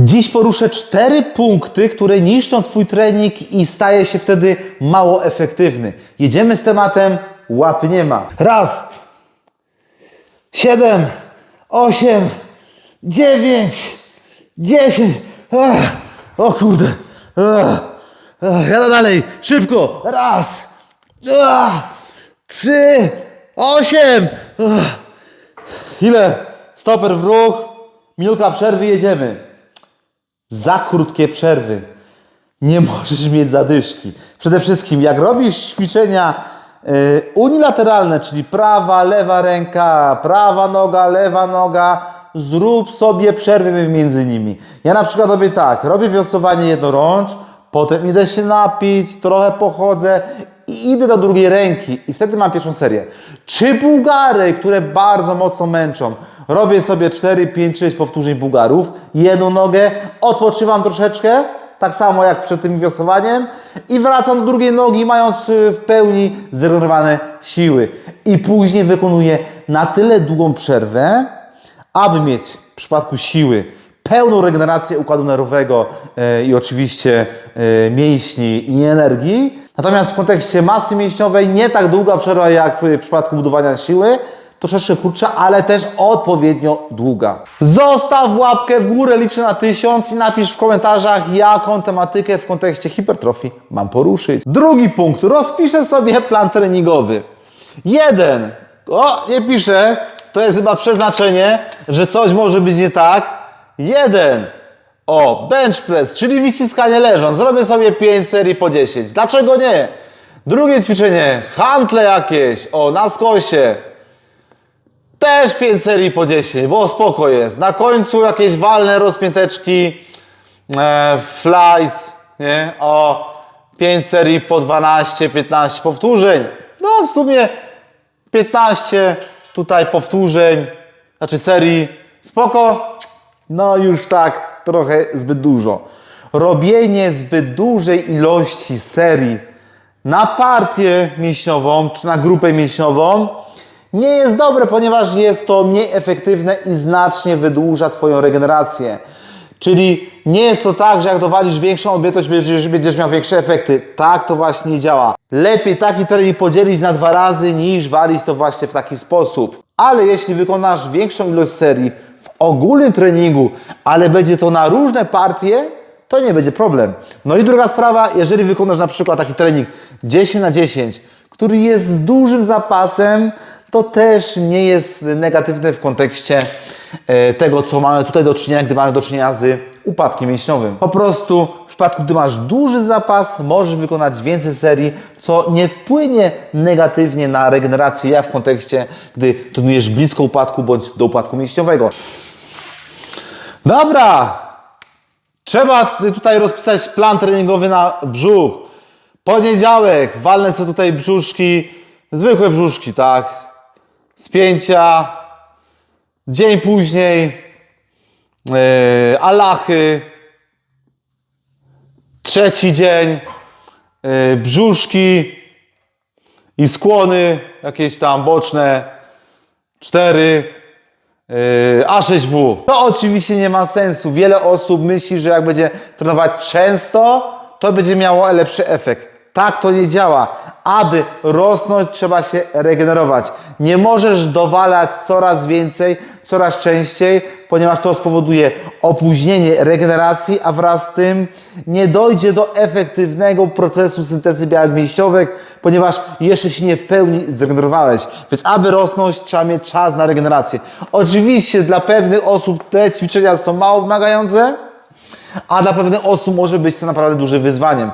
Dziś poruszę cztery punkty, które niszczą Twój trening i staje się wtedy mało efektywny. Jedziemy z tematem łap nie ma. Raz, siedem, osiem, dziewięć, dziesięć. Ach, O kurde. Ach, ach, dalej. Szybko. Raz, dwa, trzy, osiem. Ach. Ile? Stoper w ruch. Minuta przerwy, jedziemy. Za krótkie przerwy. Nie możesz mieć zadyszki. Przede wszystkim, jak robisz ćwiczenia y, unilateralne, czyli prawa, lewa ręka, prawa noga, lewa noga, zrób sobie przerwy między nimi. Ja na przykład robię tak, robię wiosłowanie jednorącz, potem idę się napić, trochę pochodzę i idę do drugiej ręki i wtedy mam pierwszą serię. Czy bułgary, które bardzo mocno męczą, robię sobie 4, 5, 6 powtórzeń bułgarów, jedną nogę, odpoczywam troszeczkę, tak samo jak przed tym wiosłowaniem i wracam do drugiej nogi, mając y, w pełni zregenerowane siły. I później wykonuję na tyle długą przerwę, aby mieć w przypadku siły pełną regenerację układu nerwowego e, i oczywiście e, mięśni i energii. Natomiast w kontekście masy mięśniowej nie tak długa przerwa jak w przypadku budowania siły, troszeczkę krótsza, ale też odpowiednio długa. Zostaw łapkę w górę, liczę na tysiąc i napisz w komentarzach, jaką tematykę w kontekście hipertrofii mam poruszyć. Drugi punkt, rozpiszę sobie plan treningowy. Jeden, o nie piszę, to jest chyba przeznaczenie, że coś może być nie tak. Jeden, o bench press, czyli wyciskanie leżąc, zrobię sobie 5 serii po 10. Dlaczego nie? Drugie ćwiczenie, hantle jakieś, o na skosie. Też 5 serii po 10, bo spoko jest. Na końcu jakieś walne rozpięteczki, e, flies, nie? O 5 serii po 12, 15 powtórzeń. No w sumie 15 tutaj powtórzeń, znaczy serii. Spoko? No już tak trochę zbyt dużo. Robienie zbyt dużej ilości serii na partię mięśniową czy na grupę mięśniową nie jest dobre, ponieważ jest to mniej efektywne i znacznie wydłuża Twoją regenerację. Czyli nie jest to tak, że jak dowalisz większą objętość, będziesz, miał większe efekty. Tak to właśnie nie działa. Lepiej taki trening podzielić na dwa razy, niż walić to właśnie w taki sposób. Ale jeśli wykonasz większą ilość serii w ogólnym treningu, ale będzie to na różne partie, to nie będzie problem. No i druga sprawa, jeżeli wykonasz na przykład taki trening 10 na 10, który jest z dużym zapasem, to też nie jest negatywne w kontekście e, tego, co mamy tutaj do czynienia, gdy mamy do czynienia z upadkiem mięśniowym. Po prostu w przypadku, gdy masz duży zapas, możesz wykonać więcej serii, co nie wpłynie negatywnie na regenerację, jak w kontekście, gdy trenujesz blisko upadku bądź do upadku mięśniowego. Dobra, Trzeba tutaj rozpisać plan treningowy na brzuch. Poniedziałek, walnę sobie tutaj brzuszki, zwykłe brzuszki, tak. Spięcia. Dzień później, yy, alachy. Trzeci dzień, yy, brzuszki i skłony, jakieś tam boczne. Cztery. Yy, A6W. To oczywiście nie ma sensu. Wiele osób myśli, że jak będzie trenować często, to będzie miało lepszy efekt. Tak to nie działa. Aby rosnąć, trzeba się regenerować. Nie możesz dowalać coraz więcej, coraz częściej, ponieważ to spowoduje opóźnienie regeneracji, a wraz z tym nie dojdzie do efektywnego procesu syntezy białek mięśniowych, ponieważ jeszcze się nie w pełni zregenerowałeś. Więc aby rosnąć, trzeba mieć czas na regenerację. Oczywiście dla pewnych osób te ćwiczenia są mało wymagające, a dla pewnych osób może być to naprawdę dużym wyzwaniem.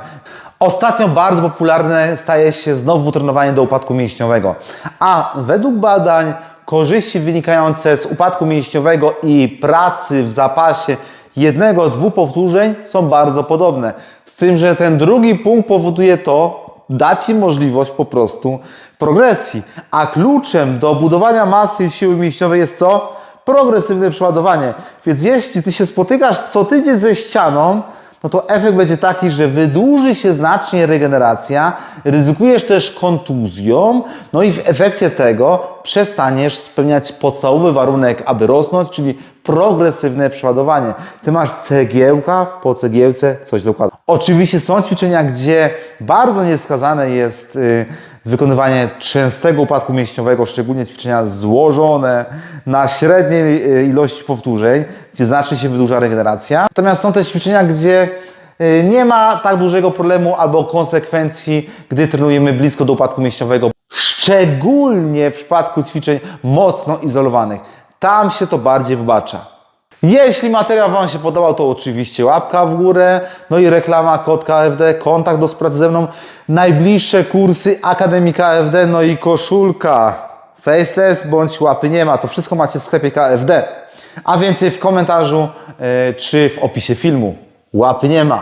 Ostatnio bardzo popularne staje się znowu trenowanie do upadku mięśniowego, a według badań korzyści wynikające z upadku mięśniowego i pracy w zapasie jednego, dwóch powtórzeń są bardzo podobne. Z tym, że ten drugi punkt powoduje to, da Ci możliwość po prostu progresji. A kluczem do budowania masy i siły mięśniowej jest co? Progresywne przeładowanie. Więc jeśli Ty się spotykasz co tydzień ze ścianą, no to efekt będzie taki, że wydłuży się znacznie regeneracja, ryzykujesz też kontuzją, no i w efekcie tego przestaniesz spełniać podstawowy warunek, aby rosnąć, czyli progresywne przeładowanie. Ty masz cegiełka po cegiełce, coś dokładnie. Oczywiście są ćwiczenia, gdzie bardzo niewskazane jest y, wykonywanie częstego upadku mięśniowego, szczególnie ćwiczenia złożone na średniej y, ilości powtórzeń, gdzie znacznie się wydłuża regeneracja. Natomiast są też ćwiczenia, gdzie y, nie ma tak dużego problemu albo konsekwencji, gdy trenujemy blisko do upadku mięśniowego. Szczególnie w przypadku ćwiczeń mocno izolowanych. Tam się to bardziej wybacza. Jeśli materiał Wam się podobał, to oczywiście łapka w górę, no i reklama kod KFD, kontakt do pracy ze mną, najbliższe kursy Akademii KFD, no i koszulka, faceless bądź łapy nie ma, to wszystko macie w sklepie KFD. A więcej w komentarzu e, czy w opisie filmu. Łapy nie ma.